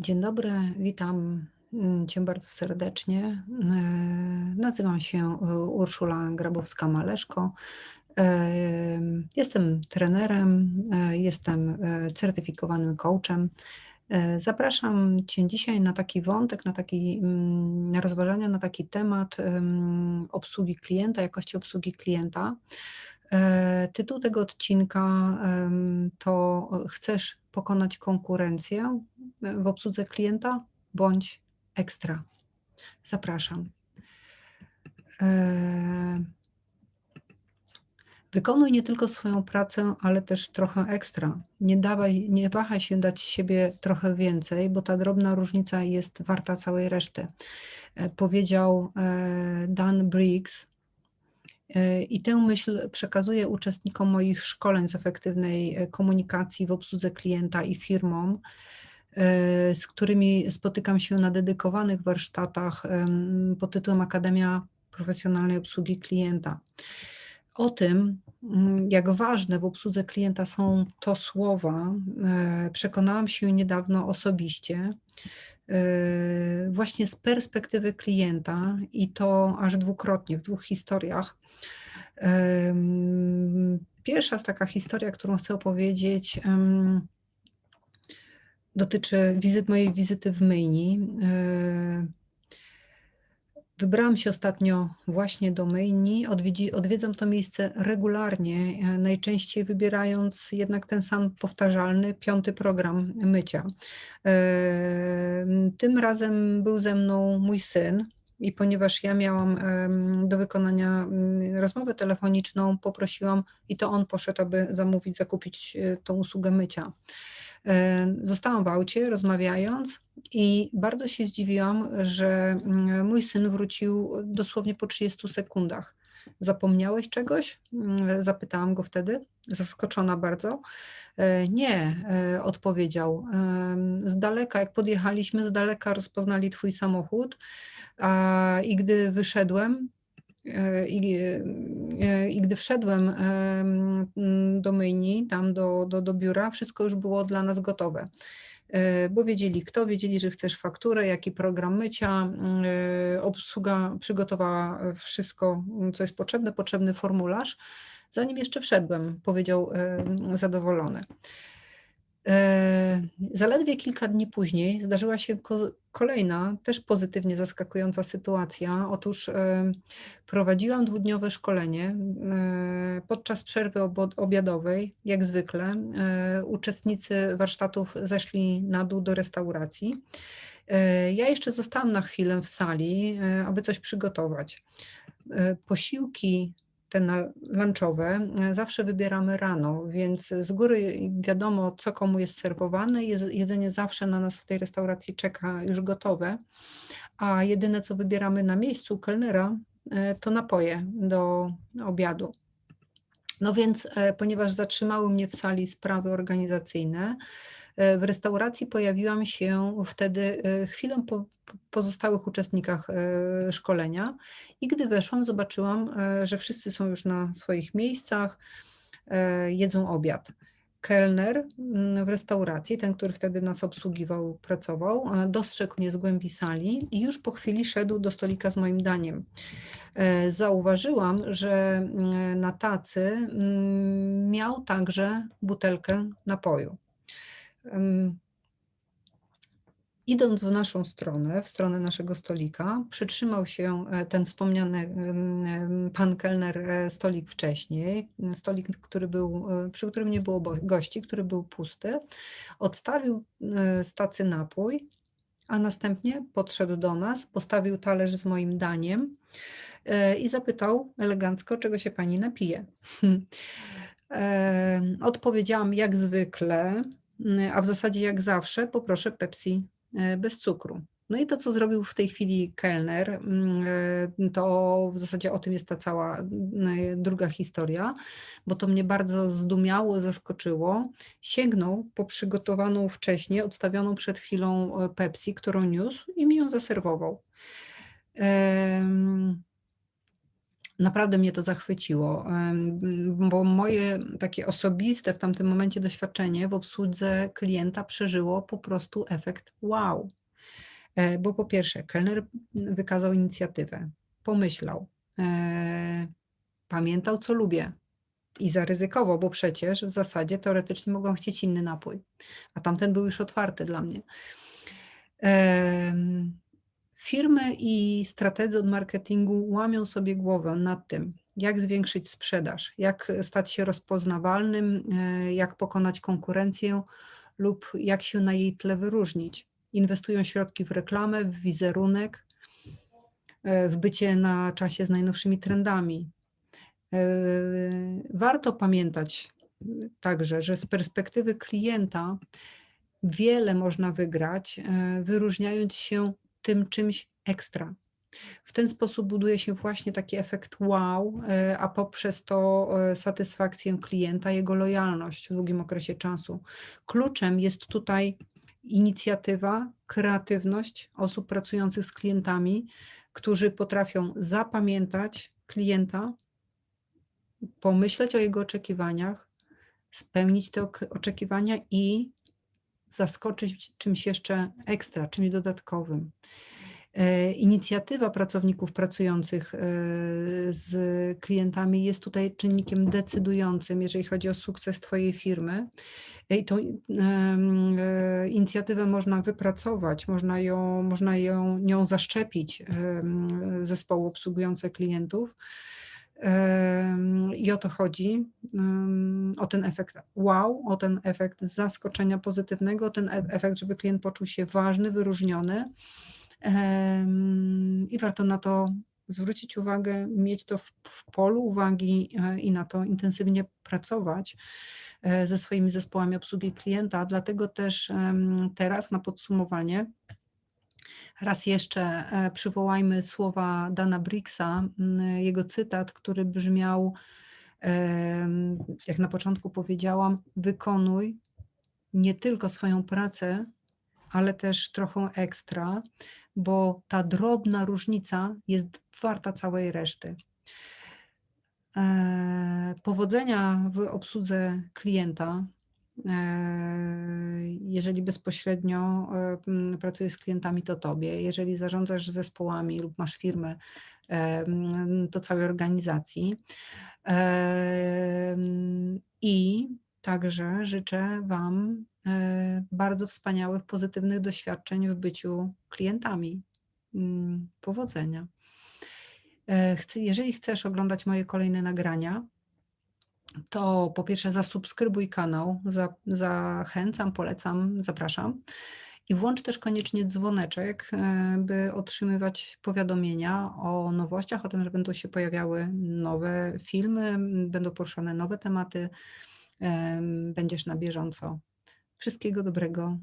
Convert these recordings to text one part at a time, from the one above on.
Dzień dobry, witam mm, Cię bardzo serdecznie. E, Nazywam się e, Urszula Grabowska-Maleszko. E, Jestem trenerem, jestem certyfikowanym coachem. Zapraszam Cię dzisiaj na taki wątek, na, taki, mm, na rozważania na taki temat em, obsługi klienta, jakości obsługi klienta. Tytuł tego odcinka to Chcesz pokonać konkurencję w obsłudze klienta bądź ekstra. Zapraszam. E, Wykonuj nie tylko swoją pracę, ale też trochę ekstra. Nie, dawaj, nie wahaj się dać siebie trochę więcej, bo ta drobna różnica jest warta całej reszty. E, Powiedział e, Dan Briggs, i tę myśl przekazuję uczestnikom moich szkoleń z efektywnej komunikacji w obsłudze klienta i firmom, z którymi spotykam się na dedykowanych warsztatach pod tytułem Akademia Profesjonalnej Obsługi Klienta. O tym, mm, jak ważne w obsłudze klienta są to słowa, e, przekonałam się niedawno osobiście, e, właśnie z perspektywy klienta i to aż dwukrotnie, w dwóch historiach. Pierwsza taka historia, którą chcę opowiedzieć, dotyczy wizyt, mojej wizyty w myjni. E, Wybrałam się ostatnio właśnie do myjni. Odwiedzi, odwiedzam to miejsce regularnie, e, najczęściej wybierając jednak ten sam powtarzalny piąty program mycia. E, Tym razem był ze mną mój syn. I ponieważ ja miałam do wykonania mm, rozmowę telefoniczną, poprosiłam i to on poszedł, aby zamówić, zakupić tą usługę mycia. E, Zostałam w aucie rozmawiając i bardzo się zdziwiłam, że mm, mój syn wrócił dosłownie po 30 sekundach. Zapomniałeś czegoś? Mm, Zapytałam go wtedy, zaskoczona bardzo. E, Nie, e, odpowiedział. Z daleka, jak podjechaliśmy, z daleka rozpoznali twój samochód, i gdy wyszedłem, i, i gdy wszedłem em, do myjni, tam do, do, do biura, wszystko już było dla nas gotowe. E, Bo wiedzieli kto, wiedzieli, że chcesz fakturę, jaki program mycia. e, Obsługa przygotowała wszystko, co jest potrzebne, potrzebny formularz. Zanim jeszcze wszedłem, powiedział zadowolony. E, Zaledwie kilka dni później zdarzyła się ko- kolejna, też pozytywnie zaskakująca sytuacja. Otóż e, prowadziłam dwudniowe szkolenie. e, Podczas przerwy obiadowej, jak zwykle, uczestnicy warsztatów zeszli na dół do restauracji. Ja jeszcze zostałam na chwilę w sali, aby coś przygotować. Posiłki te lunchowe e, zawsze wybieramy rano, więc z góry wiadomo, co komu jest serwowane. Jedzenie zawsze na nas w tej restauracji czeka już gotowe, a jedyne, co wybieramy na miejscu kelnera, e, to napoje do obiadu. No więc, e, ponieważ zatrzymały mnie w sali sprawy organizacyjne, e, w restauracji pojawiłam się wtedy e, chwilę po po pozostałych uczestnikach szkolenia i gdy weszłam, zobaczyłam, że wszyscy są już na swoich miejscach, jedzą obiad. Kelner mm, w restauracji, ten, który wtedy nas obsługiwał, pracował, dostrzegł mnie z głębi sali i już po chwili szedł do stolika z moim daniem. E, Zauważyłam, że mm, na tacy mm, miał także butelkę napoju. Idąc w naszą stronę, w stronę naszego stolika, przytrzymał się e, ten wspomniany em, em, pan kelner e, stolik wcześniej, stolik, który był, e, przy którym nie było gości, który był pusty, odstawił e, z tacy napój, a następnie podszedł do nas, postawił talerz z moim daniem e, i zapytał elegancko, czego się pani napije. E, Odpowiedziałam jak zwykle, m, a w zasadzie jak zawsze, poproszę Pepsi. e, bez cukru. No i to, co zrobił w tej chwili kelner, mm, e, to w zasadzie o tym jest ta cała mm, druga historia, bo to mnie bardzo zdumiało, zaskoczyło. Sięgnął po przygotowaną wcześniej, odstawioną przed chwilą e, Pepsi, którą niósł i mi ją zaserwował. Naprawdę mnie to zachwyciło, bo moje takie osobiste w tamtym momencie doświadczenie w obsłudze klienta przeżyło po prostu efekt wow. E, bo po pierwsze, kelner wykazał inicjatywę, pomyślał, e, pamiętał, co lubię i zaryzykował, bo przecież w zasadzie teoretycznie mogą chcieć inny napój, a tamten był już otwarty dla mnie. Firmy i strategzy od marketingu łamią sobie głowę nad tym, jak zwiększyć sprzedaż, jak stać się rozpoznawalnym, e, jak pokonać konkurencję lub jak się na jej tle wyróżnić. Inwestują środki w reklamę, w wizerunek, e, w bycie na czasie z najnowszymi trendami. E, warto pamiętać także, że z perspektywy klienta wiele można wygrać, wyróżniając się tym czymś ekstra. W ten sposób buduje się właśnie taki efekt wow, e, a poprzez to e, satysfakcję klienta, jego lojalność w długim okresie czasu. Kluczem jest tutaj inicjatywa, kreatywność osób pracujących z klientami, którzy potrafią zapamiętać klienta, pomyśleć o jego oczekiwaniach, spełnić te oczekiwania i zaskoczyć czymś jeszcze ekstra, czymś dodatkowym. E, inicjatywa pracowników pracujących e, z klientami jest tutaj czynnikiem decydującym, jeżeli chodzi o sukces Twojej firmy. I tą e, inicjatywę można wypracować, można ją, można ją nią zaszczepić zespołu obsługujące klientów. I o to chodzi, o ten efekt wow, o ten efekt zaskoczenia pozytywnego, o ten efekt, żeby klient poczuł się ważny, wyróżniony. I warto na to zwrócić uwagę, mieć to w, w polu uwagi e, i na to intensywnie pracować e, ze swoimi zespołami obsługi klienta. Dlatego też teraz na podsumowanie Raz jeszcze e, przywołajmy słowa Dana Bricksa, jego cytat, który brzmiał, jak na początku powiedziałam, wykonuj nie tylko swoją pracę, ale też trochę ekstra, bo ta drobna różnica jest warta całej reszty. E, powodzenia w obsłudze klienta jeżeli bezpośrednio e, pracujesz z klientami, to tobie. Jeżeli zarządzasz zespołami lub masz firmę, e, to całej organizacji. I także życzę Wam bardzo wspaniałych, pozytywnych doświadczeń w byciu klientami. Mm, powodzenia. Jeżeli chcesz oglądać moje kolejne nagrania, to po pierwsze zasubskrybuj kanał, za, zachęcam, polecam, zapraszam. I włącz też koniecznie dzwoneczek, e, by otrzymywać powiadomienia o nowościach, o tym, że będą się pojawiały nowe filmy, będą poruszane nowe tematy. Będziesz na bieżąco. Wszystkiego dobrego.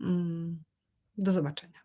Mm, do zobaczenia.